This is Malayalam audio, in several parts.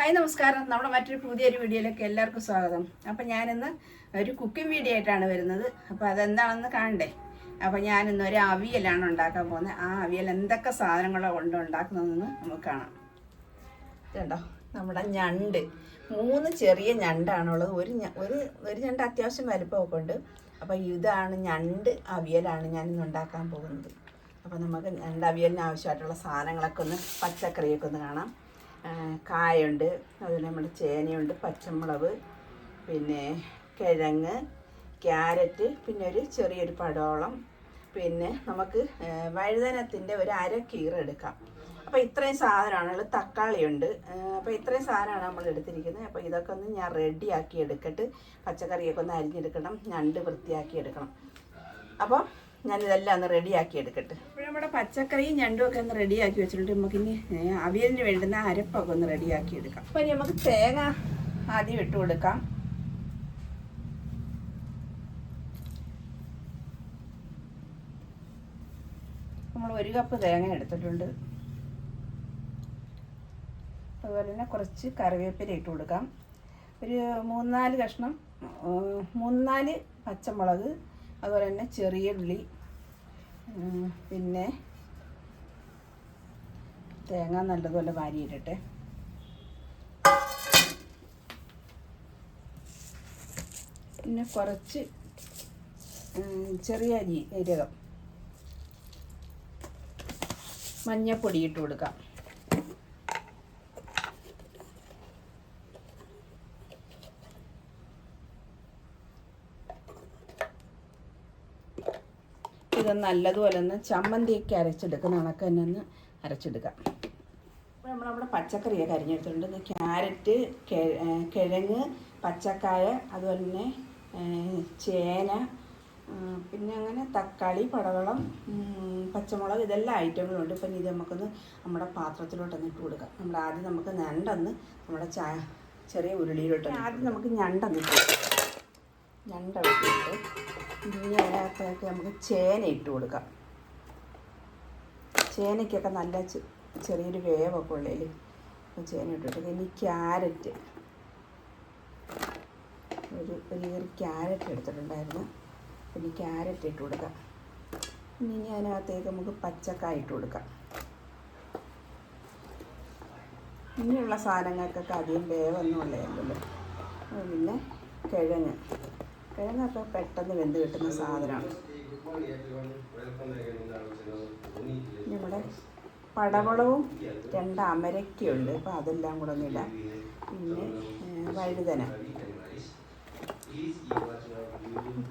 ഹായ് നമസ്കാരം. നമ്മുടെ മറ്റൊരു പുതിയൊരു വീഡിയോയിലേക്ക് എല്ലാവർക്കും സ്വാഗതം. അപ്പം ഞാനിന്ന് ഒരു കുക്കിംഗ് വീഡിയോ ആയിട്ടാണ് വരുന്നത്. അപ്പോൾ അതെന്താണെന്ന് കാണണ്ടേ? അപ്പോൾ ഞാനിന്ന് ഒരു അവിയലാണ് ഉണ്ടാക്കാൻ പോകുന്നത്. ആ അവിയൽ എന്തൊക്കെ സാധനങ്ങളോ കൊണ്ട് ഉണ്ടാക്കുന്നതെന്ന് നമുക്ക് കാണാം. കേട്ടോ നമ്മുടെ ഞണ്ട്. മൂന്ന് ചെറിയ ഞണ്ടാണുള്ളത് ഒരു ഒരു ഒരു ഞണ്ട് അത്യാവശ്യം വലിപ്പമൊക്കെ ഉണ്ട്. അപ്പോൾ ഇതാണ് ഞണ്ട് അവിയലാണ് ഞാനിന്ന് ഉണ്ടാക്കാൻ പോകുന്നത്. അപ്പോൾ നമുക്ക് ഞണ്ട് അവിയലിന് ആവശ്യമായിട്ടുള്ള സാധനങ്ങളൊക്കെ ഒന്ന് പച്ചക്കറിയൊക്കെ ഒന്ന് കാണാം. കായുണ്ട് അതുപോലെ നമ്മുടെ ചേനയുണ്ട് പച്ചമുളക് പിന്നെ കിഴങ്ങ് ക്യാരറ്റ് പിന്നെ ഒരു ചെറിയൊരു പടോളം പിന്നെ നമുക്ക് വഴുതനത്തിന്റെ ഒരു അര കീറ് എടുക്കാം. അപ്പോൾ ഇത്രയും സാധനമാണ് തക്കാളിയുണ്ട്. അപ്പോൾ ഇത്രയും സാധനമാണ് നമ്മൾ എടുത്തിരിക്കുന്നത്. അപ്പോൾ ഇതൊക്കെ ഒന്ന് ഞാൻ റെഡിയാക്കി എടുക്കട്ട് പച്ചക്കറിയൊക്കെ ഒന്ന് അരിഞ്ഞെടുക്കണം ഞണ്ട് വൃത്തിയാക്കി എടുക്കണം. അപ്പോൾ ഞാനിതെല്ലാം ഒന്ന് റെഡിയാക്കി എടുക്കട്ടെ. നമ്മുടെ പച്ചക്കറിയും ഞണ്ടും ഒക്കെ ഒന്ന് റെഡിയാക്കി വെച്ചിട്ടുണ്ട്. നമുക്ക് ഇനി അവിയലിന് വേണ്ടുന്ന അരപ്പൊക്കെ ഒന്ന് റെഡിയാക്കി എടുക്കാം. അപ്പോൾ ഇനി നമുക്ക് തേങ്ങ ആദ്യം ഇട്ട് കൊടുക്കാം. നമ്മൾ ഒരു കപ്പ് തേങ്ങ എടുത്തിട്ടുണ്ട്. അതുപോലെ തന്നെ കുറച്ച് കറിവേപ്പില ഇട്ട് കൊടുക്കാം. ഒരു മൂന്നാൽ കഷ്ണം മൂന്നാൽ പച്ചമുളക് അതുപോലെ തന്നെ ചെറിയ ഉള്ളി പിന്നെ തേങ്ങ നല്ലതുപോലെ വാരിയിടട്ടെ. പിന്നെ കുറച്ച് ചെറിയ ജീരകം മഞ്ഞപ്പൊടി ഇട്ട് കൊടുക്കാം. ഇത് നല്ലതുപോലെ ഒന്ന് ചമ്മന്തിയൊക്കെ അരച്ചെടുക്കുന്ന കണക്ക് തന്നെ ഒന്ന് അരച്ചെടുക്കാം. അപ്പോൾ നമ്മൾ നമ്മുടെ പച്ചക്കറിയൊക്കെ അരിഞ്ഞെടുത്തിട്ടുണ്ട് ക്യാരറ്റ് കിഴങ്ങ് പച്ചക്കായ അതുപോലെ തന്നെ ചേന പിന്നെ അങ്ങനെ തക്കാളി പടവളം പച്ചമുളക് ഇതെല്ലാം ഐറ്റങ്ങളുണ്ട്. ഇപ്പം ഇത് നമുക്കൊന്ന് നമ്മുടെ പാത്രത്തിലോട്ടൊന്ന് ഇട്ട് കൊടുക്കാം. നമ്മൾ ആദ്യം നമുക്ക് ഞണ്ടൊന്ന് നമ്മുടെ ചാ ചെറിയ ഉരുളിയിലോട്ട് ആദ്യം നമുക്ക് ഞണ്ടൊന്ന് ഞണ്ട ഇനി നമുക്ക് ചേന ഇട്ട് കൊടുക്കാം. ചേനയ്ക്കൊക്കെ നല്ല ചെറിയൊരു വേവൊക്കെ ഉള്ളേ അപ്പോൾ ചേന ഇട്ടിട്ട് ഇനി ക്യാരറ്റ്. ഒരു ഒരു ക്യാരറ്റ് എടുത്തിട്ടുണ്ടായിരുന്നു. പിന്നെ ക്യാരറ്റ് ഇട്ട് കൊടുക്കാം. ഇനി ഇനി അതിനകത്തേക്ക് നമുക്ക് പച്ചക്കായ ഇട്ട് കൊടുക്കാം. ഇനിയുള്ള സാധനങ്ങൾക്കൊക്കെ അധികം വേവൊന്നും ഉള്ളതല്ലോ പിന്നെ കിഴങ്ങ്. കിഴങ്ങൊക്കെ പെട്ടെന്ന് വെന്ത് കിട്ടുന്ന സാധനമാണ്. നമ്മുടെ പടവളവും രണ്ട് അമരക്കയുണ്ട്. അപ്പോൾ അതെല്ലാം കൂടെ ഒന്ന് ഇടാം. പിന്നെ വഴുതന.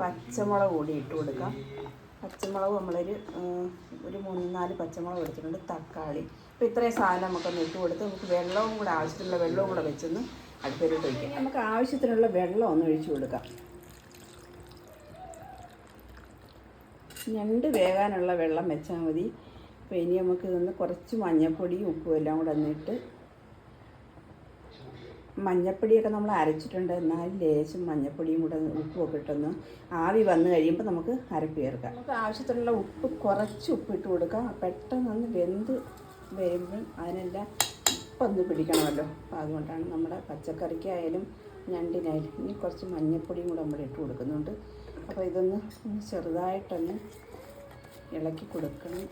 പച്ചമുളക് കൂടി ഇട്ട് കൊടുക്കാം. പച്ചമുളക് നമ്മളൊരു ഒരു മൂന്ന് നാല് പച്ചമുളക് എടുത്തിട്ടുണ്ട്. തക്കാളി. അപ്പോൾ ഇത്രയും സാധനം നമുക്കൊന്ന് ഇട്ട് കൊടുത്ത് നമുക്ക് വെള്ളവും കൂടെ ആവശ്യത്തിനുള്ള വെള്ളവും കൂടെ വെച്ചൊന്ന് അടുപ്പിലോട്ട് വയ്ക്കാം നമുക്ക് ആവശ്യത്തിനുള്ള വെള്ളം ഒന്ന് ഒഴിച്ചു കൊടുക്കാം. ഞണ്ട് വേകാനുള്ള വെള്ളം വെച്ചാൽ മതി. അപ്പോൾ ഇനി നമുക്ക് ഇതൊന്ന് കുറച്ച് മഞ്ഞൾപ്പൊടിയും ഉപ്പും എല്ലാം കൂടെ ഒന്നിട്ട് മഞ്ഞൾപ്പൊടിയൊക്കെ നമ്മൾ അരച്ചിട്ടുണ്ട്. എന്നാലും ലേശം മഞ്ഞൾപ്പൊടിയും കൂടെ ഉപ്പും ഒക്കെ ഇട്ടൊന്ന് ആവി വന്നു കഴിയുമ്പോൾ നമുക്ക് അരപ്പ് ചേർക്കാം. നമുക്ക് ആവശ്യത്തിനുള്ള ഉപ്പ് കുറച്ച് ഉപ്പ് ഇട്ട് കൊടുക്കാം. പെട്ടെന്നൊന്ന് വെന്ത് വരുമ്പോൾ അതിനെല്ലാം ഉപ്പൊന്ന് പിടിക്കണമല്ലോ. അപ്പോൾ അതുകൊണ്ടാണ് നമ്മുടെ പച്ചക്കറിക്കായാലും ഞണ്ടിനായാലും ഇനി കുറച്ച് മഞ്ഞൾപ്പൊടിയും കൂടെ നമ്മൾ ഇട്ട് കൊടുക്കുന്നുണ്ട്. അപ്പോൾ ഇതൊന്ന് ഒന്ന് ചെറുതായിട്ടൊന്ന് ഇളക്കി കൊടുക്കണം.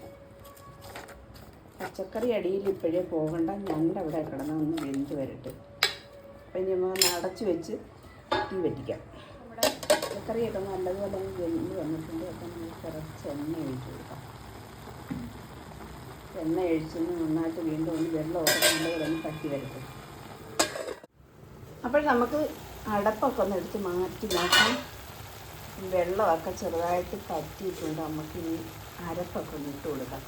പച്ചക്കറി അടിയിൽ ഇപ്പോഴേ പോകണ്ട. ഞണ്ട് അവിടെ കിടന്ന് ഒന്ന് വെന്ത് വരട്ടെ. അപ്പം ഇനി നമ്മൾ അടച്ചു വെച്ച് തീ വറ്റിക്കാം നമ്മുടെ പച്ചക്കറിയൊക്കെ നല്ലതുപോലെ വെന്ത് വന്നിട്ടുണ്ട്. അപ്പം നമുക്ക് കുറച്ച് എണ്ണ ഒഴിച്ച് കൊടുക്കാം. എണ്ണ ഒഴിച്ചൊന്ന് നന്നായിട്ട് വീണ്ടും ഒന്ന് വെള്ളം നല്ലതുപോലെ ഒന്ന് തട്ടി വരട്ടെ. അപ്പോൾ നമുക്ക് അടപ്പൊക്കെ ഒന്ന് എടുത്ത് മാറ്റി നോക്കാം വെള്ളമൊക്കെ ചെറുതായിട്ട് പറ്റിയിട്ടുണ്ട്. നമുക്ക് ഈ അരപ്പൊക്കെ ഒന്ന് ഇട്ട് കൊടുക്കാം.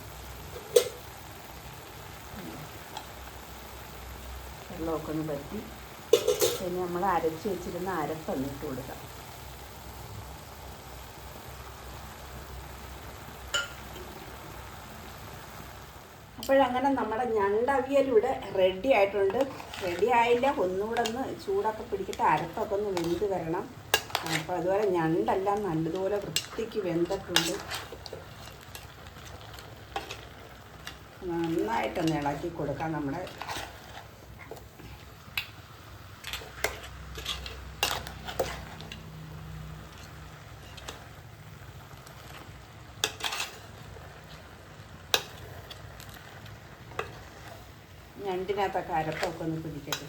വെള്ളമൊക്കെ ഒന്ന് പറ്റി. പിന്നെ നമ്മൾ അരച്ച് വെച്ചിരുന്ന അരപ്പൊന്ന് ഇട്ട് കൊടുക്കാം. അപ്പോഴങ്ങനെ നമ്മുടെ ഞണ്ടവിയലിവിടെ റെഡി ആയിട്ടുണ്ട്. റെഡി ആയില്ല. ഒന്നുകൂടെ ഒന്ന് ചൂടൊക്കെ പിടിക്കട്ടെ അരപ്പൊക്കെ ഒന്ന് വെന്ത് വരണം. അപ്പോൾ അതുപോലെ ഞണ്ടെല്ലാം നല്ലതുപോലെ വൃത്തിക്ക് വെന്തിട്ടുണ്ട്. നന്നായിട്ടൊന്ന് ഇളക്കി കൊടുക്കാം നമ്മുടെ ഞണ്ടിനകത്തൊക്കെ അരപ്പൊക്കെ ഒന്ന് പിടിക്കട്ടെ.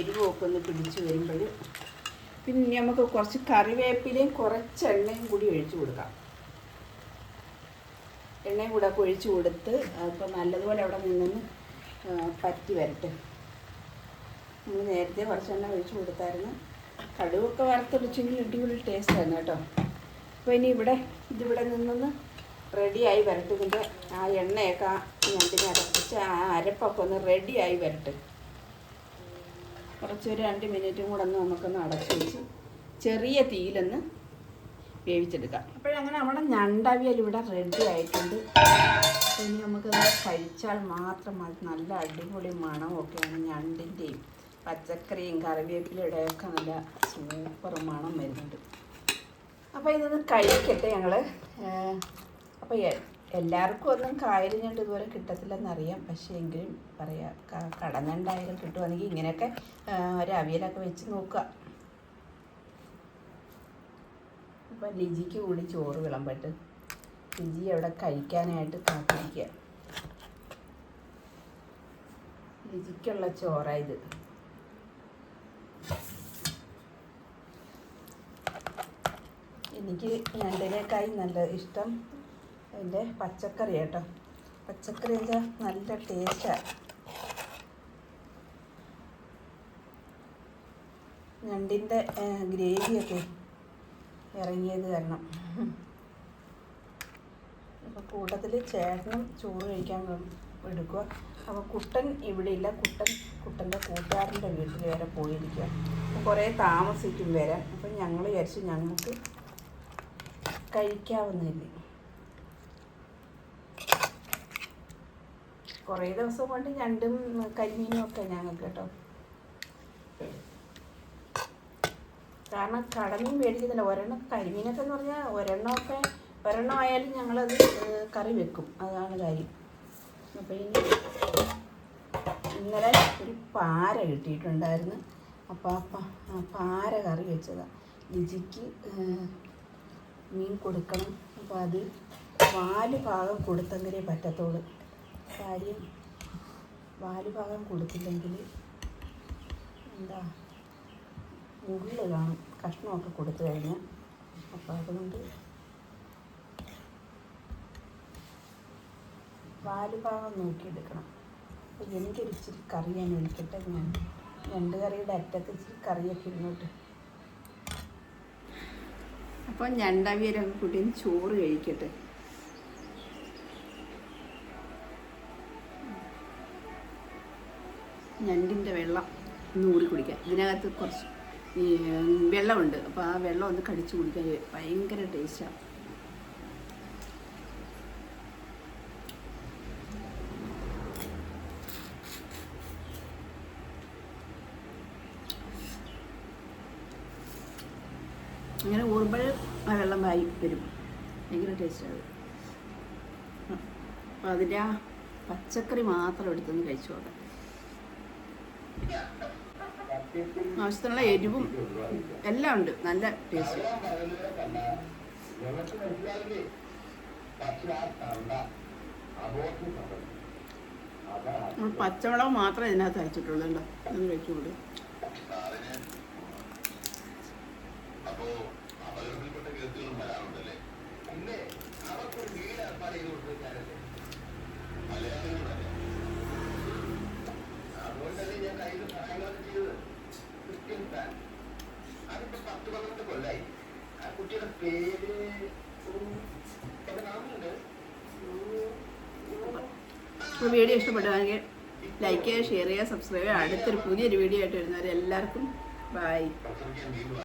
എരിവൊക്കെ ഒന്ന് പിടിച്ച് വരുമ്പോൾ പിന്നെ നമുക്ക് കുറച്ച് കറിവേപ്പിലയും കുറച്ച് എണ്ണയും കൂടി ഒഴിച്ചു കൊടുക്കാം. എണ്ണയും കൂടെ ഒക്കെ ഒഴിച്ചു കൊടുത്ത് അപ്പോൾ നല്ലതുപോലെ അവിടെ നിന്നൊന്ന് പറ്റി വരട്ടെ. നമ്മൾ നേരത്തെ കുറച്ച് എണ്ണ ഒഴിച്ചു കൊടുത്തായിരുന്നു. കടുവൊക്കെ വറുത്തൊടിച്ചെങ്കിൽ അടിപൊളി ടേസ്റ്റായിരുന്നു കേട്ടോ. അപ്പോൾ ഇനി ഇവിടെ ഇതിവിടെ നിന്നൊന്ന് റെഡിയായി വരട്ടെ. ഇതിന്റെ ആ എണ്ണയൊക്കെ ആ ഞണ്ടിനെ അരപ്പിച്ച് ആ അരപ്പൊക്കെ ഒന്ന് റെഡിയായി വരട്ടെ. കുറച്ച് ഒരു രണ്ട് മിനിറ്റും കൂടെ ഒന്ന് നമുക്കൊന്ന് അടച്ചു വെച്ച് ചെറിയ തീയിലൊന്ന് വേവിച്ചെടുക്കാം. അപ്പോഴങ്ങനെ നമ്മുടെ ഞണ്ടവിയൽ ഇവിടെ റെഡി ആയിട്ടുണ്ട്. ഇനി നമുക്കത് കഴിച്ചാൽ മാത്രം മതി. നല്ല അടിപൊളി മണമൊക്കെയാണ് ഞണ്ടിന്റെയും പച്ചക്കറിയും കറിവേപ്പിലയുടെ നല്ല സൂപ്പർ മണം വരുന്നുണ്ട്. അപ്പോൾ ഇതൊന്ന് കഴിക്കട്ടെ ഞങ്ങൾ അപ്പോൾ എല്ലാവർക്കും ഒന്നും കായലും ഞണ്ട് ഇതുപോലെ കിട്ടത്തില്ലെന്നറിയാം. പക്ഷേ എങ്കിലും പറയാം കടന്നുണ്ടായാലും കിട്ടുവാണെങ്കിൽ ഇങ്ങനെയൊക്കെ ഒരു അവിയലൊക്കെ വെച്ച് നോക്കുക. അപ്പം ലിജിക്ക് കൂടി ചോറ് വിളമ്പട്ട് ലിജി അവിടെ കഴിക്കാനായിട്ട് കാത്തിരിക്കുക. ലിജിക്കുള്ള ചോറായത് എനിക്ക് ഞണ്ടിനേക്കായി നല്ല ഇഷ്ടം എന്റെ പച്ചക്കറി കേട്ടോ. പച്ചക്കറി എന്താ? നല്ല ടേസ്റ്റാണ് ഞണ്ടിന്റെ ഗ്രേവിയൊക്കെ ഇറങ്ങിയത് കാരണം. അപ്പോൾ കൂട്ടത്തിൽ ചേട്ടനും ചോറ് കഴിക്കാൻ എടുക്കുക അപ്പോൾ കുട്ടൻ ഇവിടെ ഇല്ല. കുട്ടൻ കുട്ടന്റെ കൂട്ടുകാരന്റെ വീട്ടിൽ വരെ പോയിരിക്കുക അപ്പോൾ കുറേ താമസിക്കും വരാൻ. അപ്പം ഞങ്ങൾ വിചാരിച്ചു ഞങ്ങൾക്ക് കഴിക്കാവുന്നില്ല കുറേ ദിവസം കൊണ്ട് ഞണ്ടും കരിമീനും ഒക്കെ ഞങ്ങൾക്ക് കേട്ടോ കാരണം കടമീൻ മേടിക്കുന്നില്ല. ഒരെണ്ണം കരിമീനൊക്കെ എന്ന് പറഞ്ഞാൽ ഒരെണ്ണമൊക്കെ ഒരെണ്ണം ആയാലും ഞങ്ങളത് കറി വെക്കും. അതാണ് കാര്യം. അപ്പോൾ ഇനി ഇന്നലെ ഒരു പാര കിട്ടിയിട്ടുണ്ടായിരുന്നു. അപ്പോൾ ആ പാര കറി വെച്ചതാണ് ലിജിക്ക് മീൻ കൊടുക്കണം. അപ്പോൾ അത് നാല് ഭാഗം കൊടുത്തെങ്കിലേ പറ്റത്തുള്ളൂ. കാര്യം വാലുഭാഗം കൊടുത്തില്ലെങ്കിൽ എന്താ ഉള്ളിൽ കാണും. കഷ്ണമൊക്കെ കൊടുത്തു കഴിഞ്ഞാൽ അപ്പോൾ അതുകൊണ്ട് വാലുഭാഗം നോക്കിയെടുക്കണം. അപ്പോൾ എനിക്കൊരു ഇച്ചിരി കറി ഞാൻ ഒഴിക്കട്ടെ. ഞാൻ രണ്ട് കറിയുടെ അറ്റത്ത് ഇച്ചിരി കറിയൊക്കെ ഇരുന്നോട്ട്. അപ്പോൾ ഞണ്ടവിയലൊക്കെ കൂട്ടി ചോറ് കഴിക്കട്ടെ. ഞണ്ടിന്റെ വെള്ളം ഒന്ന് ഊറി കുടിക്കാം. ഇതിനകത്ത് കുറച്ച് ഈ വെള്ളമുണ്ട്. അപ്പോൾ ആ വെള്ളം ഒന്ന് കടിച്ചു കുടിക്കാൻ ഭയങ്കര ടേസ്റ്റാണ് അങ്ങനെ ഊറുമ്പോൾ ആ വെള്ളം വായി വരും. ഭയങ്കര ടേസ്റ്റാണ് അപ്പോൾ അതിന്റെ ആ പച്ചക്കറി മാത്രം എടുത്തൊന്ന് കഴിച്ചു നോക്കാം ആവശ്യത്തിനുള്ള എരിവും എല്ലാം ഉണ്ട്. നല്ല ടേസ്റ്റ്. പച്ചവെള്ളം മാത്രമേ ഇതിനകത്ത് അരച്ചിട്ടുള്ളൂ കേട്ടോ ഒന്ന് കഴിച്ചുകൂടും അപ്പോൾ വീഡിയോ ഇഷ്ടപ്പെടുകയാണെങ്കിൽ ലൈക്ക് ചെയ്യുക ഷെയർ ചെയ്യുക സബ്സ്ക്രൈബ് ചെയ്യുക. അടുത്തൊരു പുതിയൊരു വീഡിയോ ആയിട്ട് വരുന്നവരെ എല്ലാവർക്കും ബൈ